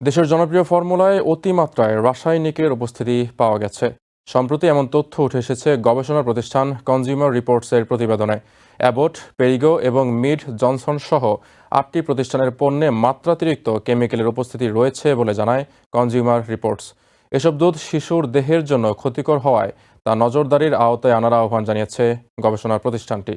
দেশের জনপ্রিয় ফর্মুলায় অতিমাত্রায় রাসায়নিকের উপস্থিতি পাওয়া গেছে। সম্প্রতি এমন তথ্য উঠে এসেছে গবেষণা প্রতিষ্ঠান কনজিউমার রিপোর্টসের প্রতিবেদনে। অ্যাবট, পেরিগো এবং মিড জনসন সহ আটটি প্রতিষ্ঠানের পণ্যে মাত্রাতিরিক্ত কেমিক্যালের উপস্থিতি রয়েছে বলে জানায় কনজিউমার রিপোর্টস এসব দুধ শিশুর দেহের জন্য ক্ষতিকর হওয়ায় তা নজরদারির আওতায় আনার আহ্বান জানিয়েছে গবেষণা প্রতিষ্ঠানটি।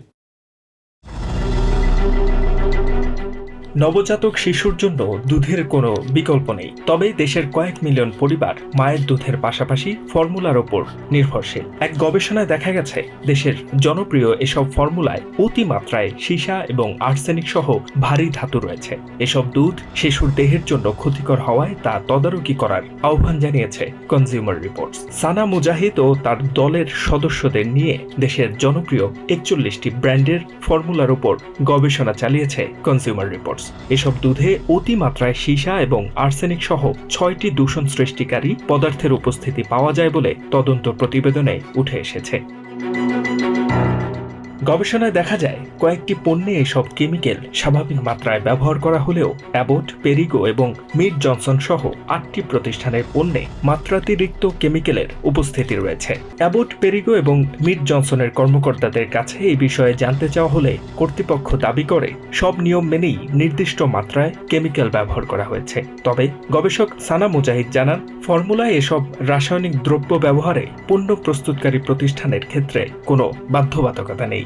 নবজাতক শিশুর জন্য দুধের কোনো বিকল্প নেই। তবে দেশের কয়েক মিলিয়ন পরিবার মায়ের দুধের পাশাপাশি ফর্মুলার ওপর নির্ভরশীল। এক গবেষণায় দেখা গেছে, দেশের জনপ্রিয় এসব ফর্মুলায় অতিমাত্রায় সীসা এবং আর্সেনিক সহ ভারী ধাতু রয়েছে। এসব দুধ শিশুর দেহের জন্য ক্ষতিকর হওয়ায় তা তদারকি করার আহ্বান জানিয়েছে কনজিউমার রিপোর্টস সানা মুজাহিদ ও তার দলের সদস্যদের নিয়ে দেশের জনপ্রিয় একচল্লিশটি ব্র্যান্ডের ফর্মুলার উপর গবেষণা চালিয়েছে কনজিউমার রিপোর্টস এসব দুধে অতিমাত্রায় সীসা এবং আর্সেনিক সহ ছয়টি দূষণ সৃষ্টিকারী পদার্থের উপস্থিতি পাওয়া যায় বলে তদন্ত প্রতিবেদনে উঠে এসেছে। গবেষণায় দেখা যায়, কয়েকটি পণ্যে এসব কেমিক্যাল স্বাভাবিক মাত্রায় ব্যবহার করা হলেও অ্যাবট, পেরিগো এবং মিড জনসন সহ আটটি প্রতিষ্ঠানের পণ্যে মাত্রাতিরিক্ত কেমিক্যালের উপস্থিতি রয়েছে। অ্যাবট, পেরিগো এবং মিড জনসনের কর্মকর্তাদের কাছে এই বিষয়ে জানতে চাওয়া হলে কর্তৃপক্ষ দাবি করে, সব নিয়ম মেনেই নির্দিষ্ট মাত্রায় কেমিক্যাল ব্যবহার করা হয়েছে। তবে গবেষক সানা মুজাহিদ জানান, ফর্মুলায় এসব রাসায়নিক দ্রব্য ব্যবহারে পণ্য প্রস্তুতকারী প্রতিষ্ঠানের ক্ষেত্রে কোনো বাধ্যবাধকতা নেই।